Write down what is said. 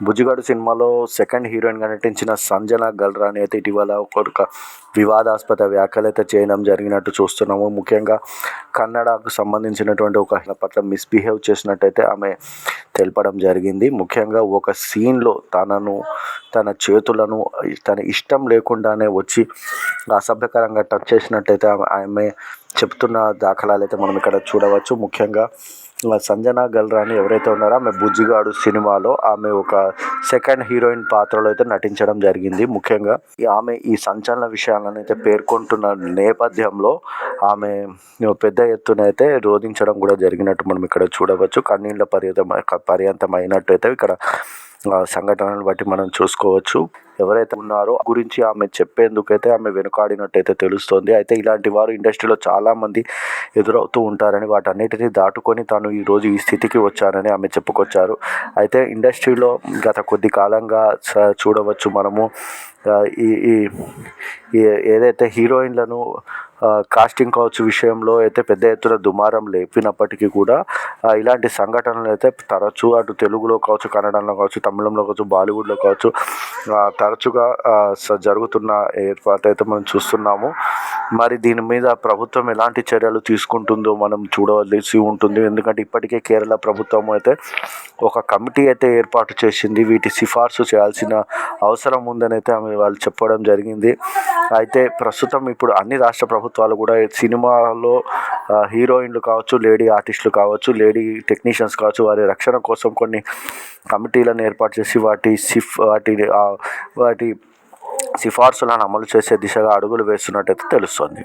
బుజ్జిగాడు సినిమాలో సెకండ్ హీరోయిన్గా నటించిన సంజన గల్రాని అయితే ఇటీవల ఒక వివాదాస్పద వ్యాఖ్యలు అయితే చేయడం జరిగినట్టు చూస్తున్నాము. ముఖ్యంగా కన్నడకు సంబంధించినటువంటి ఒక పట్ల మిస్బిహేవ్ చేసినట్టయితే ఆమె తెలపడం జరిగింది. ముఖ్యంగా ఒక సీన్లో తనను తన చేతులను తన ఇష్టం లేకుండానే వచ్చి అసభ్యకరంగా టచ్ చేసినట్టయితే ఆమె ఆమె చెప్తున్న దాఖలాలు అయితే మనం ఇక్కడ చూడవచ్చు. ముఖ్యంగా సంజన గల్రాని ఎవరైతే ఉన్నారో ఆమె బుజ్జిగాడు సినిమాలో ఆమె ఒక సెకండ్ హీరోయిన్ పాత్రలో అయితే నటించడం జరిగింది. ముఖ్యంగా ఈ ఆమె ఈ సంచలన విషయాలను అయితే పేర్కొంటున్న నేపథ్యంలో ఆమె పెద్ద ఎత్తున అయితే రోధించడం కూడా జరిగినట్టు మనం ఇక్కడ చూడవచ్చు. కన్నీళ్ళ పర్యంతం పర్యంతమైనట్టు అయితే ఇక్కడ సంఘటనలు బట్టి మనం చూసుకోవచ్చు. ఎవరైతే ఉన్నారో గురించి ఆమె చెప్పేందుకైతే ఆమె వెనుకాడినట్టయితే తెలుస్తుంది. అయితే ఇలాంటి వారు ఇండస్ట్రీలో చాలామంది ఎదురవుతూ ఉంటారని వాటన్నిటిని దాటుకొని తాను ఈరోజు ఈ స్థితికి వచ్చానని ఆమె చెప్పుకొచ్చారు. అయితే ఇండస్ట్రీలో గత కొద్ది కాలంగా స- చూడవచ్చు మనము ఈ ఈ ఏదైతే హీరోయిన్లను కాస్టింగ్ కౌచ్ విషయంలో అయితే పెద్ద ఎత్తున దుమారం లేపినప్పటికీ కూడా ఇలాంటి సంఘటనలు అయితే తరచూ అటు తెలుగులో కావచ్చు కన్నడంలో కావచ్చు తమిళంలో కావచ్చు బాలీవుడ్లో కావచ్చు తరచుగా స- జరుగుతున్న ఏర్పాటు అయితే మనం చూస్తున్నాము. మరి దీని మీద ప్రభుత్వం ఎలాంటి చర్యలు తీసుకుంటుందో మనం చూడవలసి ఉంటుంది. ఎందుకంటే ఇప్పటికే కేరళ ప్రభుత్వం అయితే ఒక కమిటీ అయితే ఏర్పాటు చేసింది. వీటి సిఫార్సు చేయాల్సిన అవసరం ఉందని అయితే ఆమె వాళ్ళు చెప్పడం జరిగింది. అయితే ప్రస్తుతం ఇప్పుడు అన్ని రాష్ట్ర ప్రభుత్వాలు కూడా సినిమాలో హీరోయిన్లు కావచ్చు లేడీ ఆర్టిస్టులు కావచ్చు లేడీ టెక్నీషియన్స్ కావచ్చు వారి రక్షణ కోసం కొన్ని కమిటీలను ఏర్పాటు చేసి వాటి సిఫ్ వాటి వాటి సిఫార్సులను అమలు చేసే దిశగా అడుగులు వేస్తున్నట్టయితే తెలుస్తుంది.